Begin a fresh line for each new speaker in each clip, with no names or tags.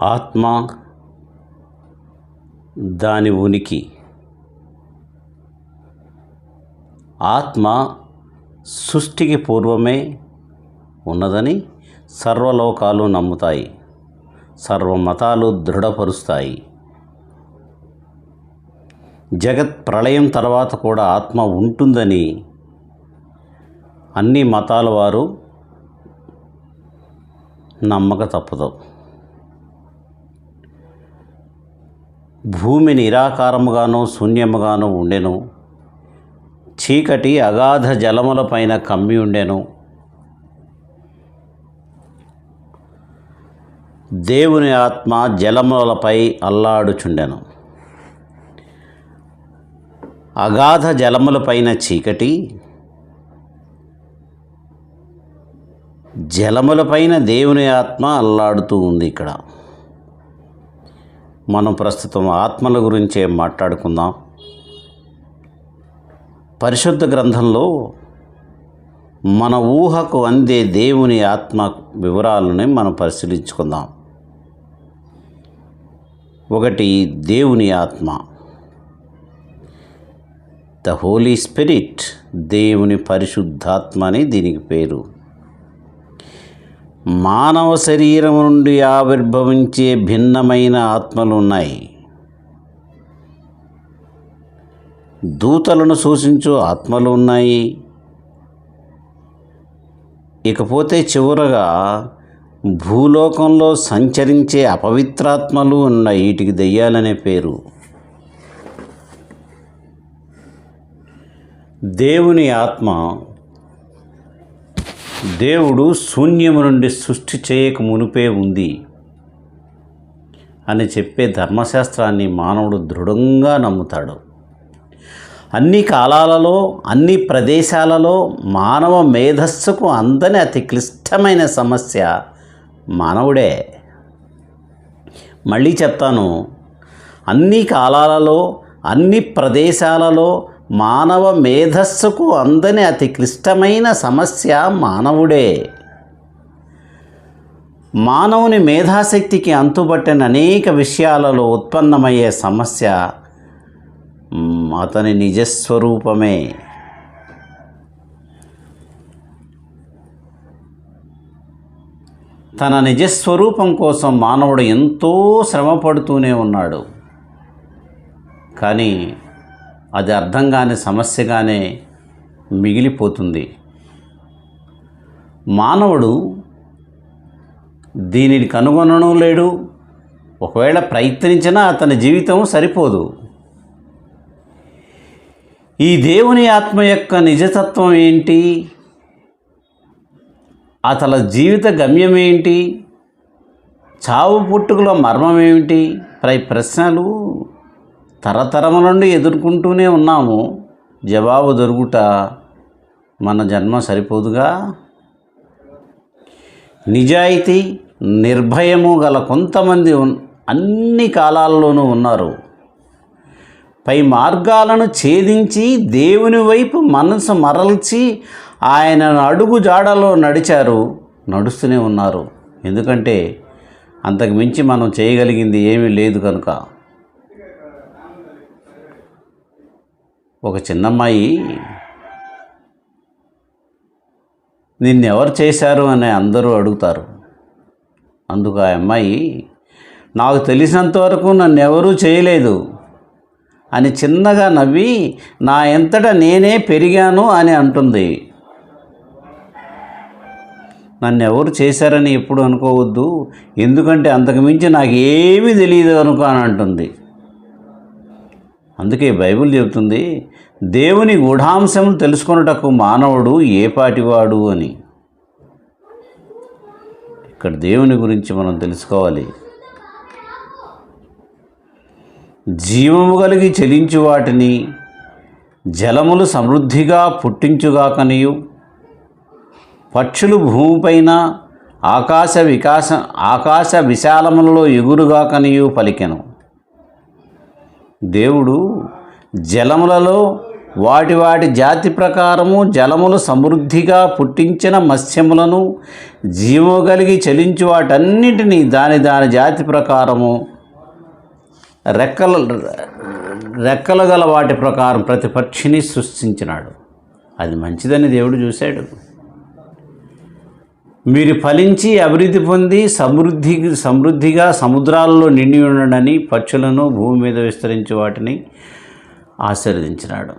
ఆత్మ దాని ఉనికి. ఆత్మ సృష్టికి పూర్వమే ఉన్నదని సర్వలోకాలు నమ్ముతాయి. సర్వమతాలు దృఢపరుస్తాయి. జగత్ ప్రళయం తర్వాత కూడా ఆత్మ ఉంటుందని అన్ని మతాల వారు నమ్మక తప్పదు. భూమి నిరాకారముగాను శూన్యముగాను ఉండెను. చీకటి అగాధ జలములపైన కమ్మి ఉండెను. దేవుని ఆత్మ జలములపై అల్లాడుచుండెను. అగాధ జలములపైన చీకటి జలములపైన దేవుని ఆత్మ అల్లాడుతూ ఉంది ఇక్కడ. మనం ప్రస్తుతం ఆత్మల గురించే మాట్లాడుకుందాం. పరిశుద్ధ గ్రంథంలో మన ఊహకు అందే దేవుని ఆత్మ వివరాలని మనం పరిశీలించుకుందాం. ఒకటి దేవుని ఆత్మ. ద హోలీ స్పిరిట్ దేవుని పరిశుద్ధాత్మ అని దీనికి పేరు. మానవ శరీరం నుండి ఆవిర్భవించే భిన్నమైన ఆత్మలు ఉన్నాయి దూతలను సూచించు ఆత్మలు ఉన్నాయి ఇకపోతే చివరగా భూలోకంలో సంచరించే అపవిత్రాత్మలు ఉన్నాయి వీటికి దెయ్యాలనే పేరు. దేవుని ఆత్మ దేవుడు శూన్యము నుండి సృష్టి చేయక మునిపే ఉంది అని చెప్పే ధర్మశాస్త్రాన్ని మానవుడు దృఢంగా నమ్ముతాడు. అన్ని కాలాలలో అన్ని ప్రదేశాలలో మానవ మేధస్సుకు అందని అతి క్లిష్టమైన సమస్య మానవుడే. మళ్ళీ చెప్తాను అన్ని కాలాలలో అన్ని ప్రదేశాలలో మానవ మేధస్సుకు అందని అతి క్లిష్టమైన సమస్య మానవుడే. మానవుని మేధాశక్తికి అంతుబట్టిన అనేక విషయాలలో ఉత్పన్నమయ్యే సమస్య అతని నిజస్వరూపమే. తన నిజస్వరూపం కోసం మానవుడు ఎంతో శ్రమ పడుతూనే ఉన్నాడు. కానీ అది అర్థం కాని సమస్యగానే మిగిలిపోతుంది. మానవుడు దీనిని కనుగొనడం లేడు. ఒకవేళ ప్రయత్నించినా అతని జీవితం సరిపోదు. ఈ దేవుని ఆత్మ యొక్క నిజతత్వం ఏంటి? అతని జీవిత గమ్యం ఏంటి? చావు పుట్టుకలో మర్మం ఏమిటి? పై ప్రశ్నలు తరతరముల నుండి ఎదుర్కొంటూనే ఉన్నాము. జవాబు దొరుకుట మన జన్మ సరిపోదుగా? నిజాయితీ నిర్భయము గల కొంతమంది ఉన్- అన్ని కాలాల్లోనూ ఉన్నారు. పై మార్గాలను ఛేదించి దేవుని వైపు మనసు మరల్చి ఆయన అడుగు జాడలో నడిచారు నడుస్తూనే ఉన్నారు. ఎందుకంటే అంతకు మించి మనం చేయగలిగింది ఏమీ లేదు కనుక. ఒక చిన్నమ్మాయి నిన్నెవరు చేశారు? అని అందరూ అడుగుతారు. అందుకు ఆ అమ్మాయి నాకు తెలిసినంత వరకు నన్ను ఎవరూ చేయలేదు అని చిన్నగా నవ్వి నా ఎంతట నేనే పెరిగాను అని అంటుంది. నన్ను ఎవరు చేశారని ఎప్పుడు అనుకోవద్దు ఎందుకంటే అంతకుమించి నాకు ఏమీ తెలియదు అనుకో అని అంటుంది. అందుకే బైబిల్ చెబుతుంది దేవుని గూఢాంశం తెలుసుకొనుటకు మానవుడు ఏ పాటివాడు? అని. ఇక్కడ దేవుని గురించి మనం తెలుసుకోవాలి. జీవము కలిగి చెలించు వాటిని జలములు సమృద్ధిగా పుట్టించుగాకనియు. పక్షులు భూమిపైన ఆకాశ వికాస ఆకాశ విశాలములలో ఎగురుగాకనియు పలికెను. దేవుడు జలములలో వాటి వాటి జాతి ప్రకారము జలములు సమృద్ధిగా పుట్టించిన మత్స్యములను జీవ కలిగి చలించి వాటన్నిటినీ దాని దాని జాతి ప్రకారము రెక్కల రెక్కలు గల వాటి ప్రకారం ప్రతి పక్షిని సృష్టించినాడు. అది మంచిదని దేవుడు చూశాడు. మీరు ఫలించి అభివృద్ధి పొంది సమృద్ధి సమృద్ధిగా సముద్రాలలో నిండి ఉండడని పక్షులను భూమి మీద విస్తరించి వాటిని ఆశీర్వదించినాడు.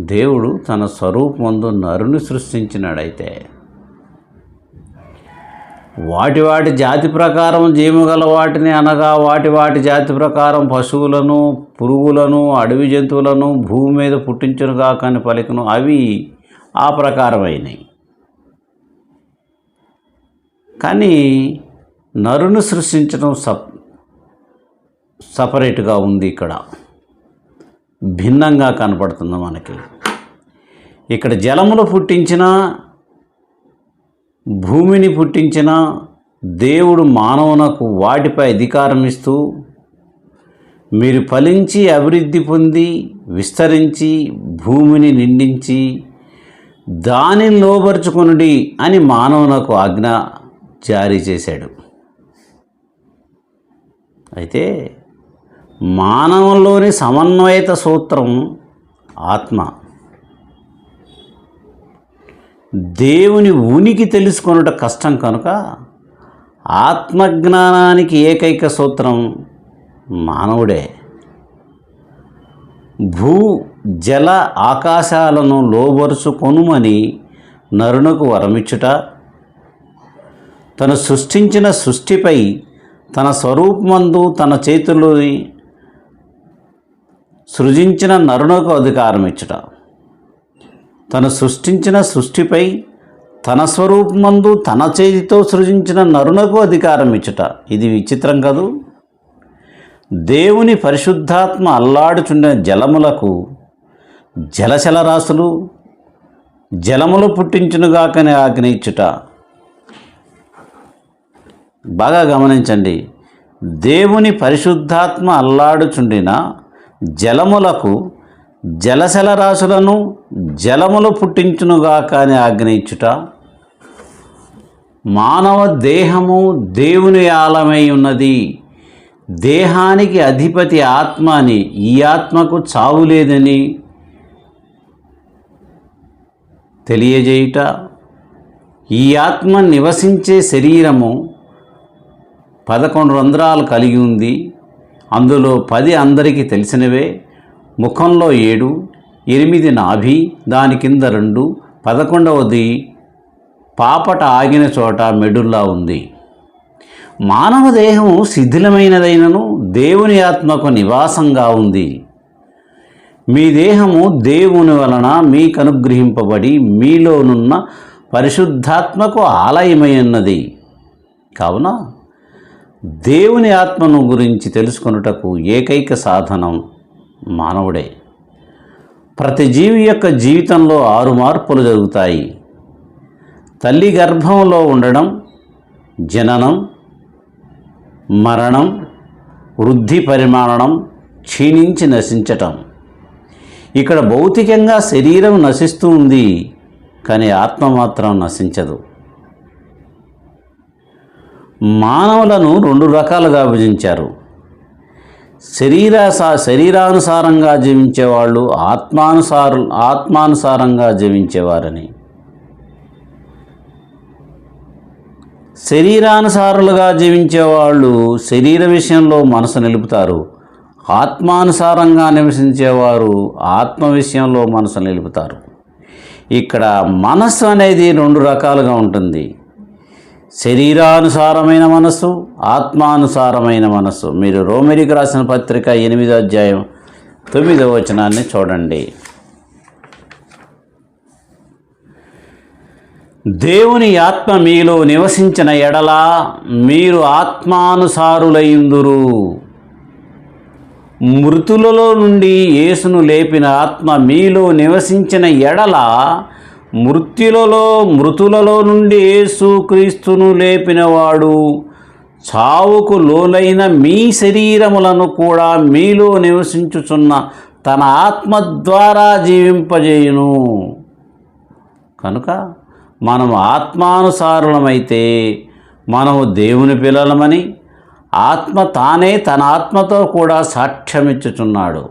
దేవుడు తన స్వరూపమందు నరుని సృష్టించినాడైతే వాటి వాటి జాతి ప్రకారం జీవగల వాటిని అనగా వాటి వాటి జాతి ప్రకారం పశువులను పురుగులను అడవి జంతువులను భూమి మీద పుట్టించునుగా కానీ పలికను. అవి ఆ ప్రకారమైనవి కానీ నరును సృష్టించడం సప్ సపరేట్గా ఉంది ఇక్కడ. భిన్నంగా కనపడుతుంది మనకి. ఇక్కడ జలములు పుట్టించిన భూమిని పుట్టించిన దేవుడు మానవునకు వాటిపై అధికారం ఇస్తూ మీరు ఫలించి అభివృద్ధి పొంది విస్తరించి భూమిని నిండించి దానిని లోబరుచుకొనుడి అని మానవునకు ఆజ్ఞ జారీ చేశాడు. అయితే మానవంలోని సమన్వయత సూత్రం ఆత్మ. దేవుని ఉనికి తెలుసుకొనుట కష్టం కనుక ఆత్మజ్ఞానానికి ఏకైక సూత్రం మానవుడే. భూ జల ఆకాశాలను లోబరుచుకొనుమని నరునకు వరమిచ్చుట. తను సృష్టించిన సృష్టిపై తన స్వరూపమందు తన చేతుల్లోని సృజించిన నరునకు అధికారం ఇచ్చుట తను సృష్టించిన సృష్టిపై తన స్వరూపమందు తన చేతితో సృజించిన నరునకు అధికారం ఇచ్చుట ఇది విచిత్రం కదూ? దేవుని పరిశుద్ధాత్మ అల్లాడుచుండిన జలములకు జలచల రాశులు జలములు పుట్టించునుగాకని ఆజ్ఞ ఇచ్చుట. బాగా గమనించండి. దేవుని పరిశుద్ధాత్మ అల్లాడుచుండిన జలములకు జలశల రాశులను జలములు పుట్టించునుగాక అని ఆజ్ఞయించుట మానవ దేహము దేవుని ఆలమై ఉన్నది. దేహానికి అధిపతి ఆత్మ అని ఈ ఆత్మకు చావు లేదని తెలియజేయుట ఈ ఆత్మ నివసించే శరీరము పదకొండు రంధ్రాలు కలిగి ఉంది. అందులో పది అందరికీ తెలిసినవే. ముఖంలో ఏడు ఎనిమిది నాభి దాని కింద రెండు పదకొండవది పాపట ఆగిన చోట మెడుల్లా ఉంది. మానవ దేహము శిథిలమైనదైనను దేవుని ఆత్మకు నివాసంగా ఉంది. మీ దేహము దేవుని వలన మీకు అనుగ్రహింపబడి మీలోనున్న పరిశుద్ధాత్మకు ఆలయమై ఉన్నది కావున దేవుని ఆత్మను గురించి తెలుసుకొనుటకు ఏకైక సాధనం మానవుడే. ప్రతి జీవి యొక్క జీవితంలో ఆరు మార్పులు జరుగుతాయి. తల్లి గర్భంలో ఉండడం జననం మరణం వృద్ధి పరిమాణం క్షీణించి నశించటం. ఇక్కడ భౌతికంగా శరీరం నశిస్తూ ఉంది కానీ ఆత్మ మాత్రం నశించదు. మానవులను రెండు రకాలుగా విభజించారు. శరీర శరీరానుసారంగా జీవించేవాళ్ళు ఆత్మానుసారు ఆత్మానుసారంగా జీవించేవారని. శరీరానుసారులుగా జీవించేవాళ్ళు శరీర విషయంలో మనసు నిలుపుతారు. ఆత్మానుసారంగా నివసించేవారు ఆత్మ విషయంలో మనసు నిలుపుతారు. ఇక్కడ మనస్సు అనేది రెండు రకాలుగా ఉంటుంది. శరీరానుసారమైన మనస్సు ఆత్మానుసారమైన మనస్సు. మీరు రోమెరికి రాసిన పత్రిక ఎనిమిదో అధ్యాయం తొమ్మిదో వచనాన్ని చూడండి. దేవుని ఆత్మ మీలో నివసించిన ఎడల మీరు ఆత్మానుసారులైందురు. మృతులలో నుండి యేసును లేపిన ఆత్మ మీలో నివసించిన ఎడల మృత్యులలో మృతులలో నుండి యేసు క్రీస్తును లేపినవాడు. చావుకు లోలైన మీ శరీరములను కూడా మీలో నివసించుచున్న తన ఆత్మ ద్వారా జీవింపజేయును. కనుక మనము ఆత్మానుసారులమైతే మనము దేవుని పిల్లలమని ఆత్మ తానే తన ఆత్మతో కూడా సాక్ష్యమిచ్చుచున్నాడు.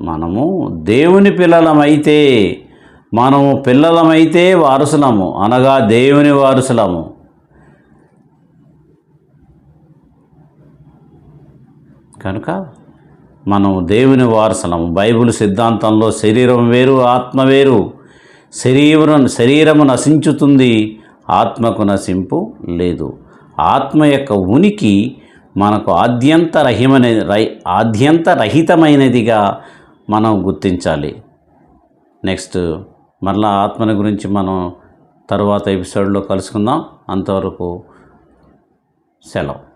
మనము దేవుని పిల్లలమైతే మనము పిల్లలమైతే వారసులము అనగా దేవుని వారసులము. కనుక మనం దేవుని వారసులము. బైబిల్ సిద్ధాంతంలో శరీరం వేరు ఆత్మ వేరు. శరీరం శరీరము నశించుతుంది ఆత్మకు నశింపు లేదు. ఆత్మ యొక్క ఉనికి మనకు ఆద్యంత రహిమనే రై ఆద్యంత రహితమైనదిగా మనం గుర్తించాలి. నెక్స్ట్ మరలా ఆత్మని గురించి మనం తరువాత ఎపిసోడ్లో కలుసుకుందాం. అంతవరకు సెలవు.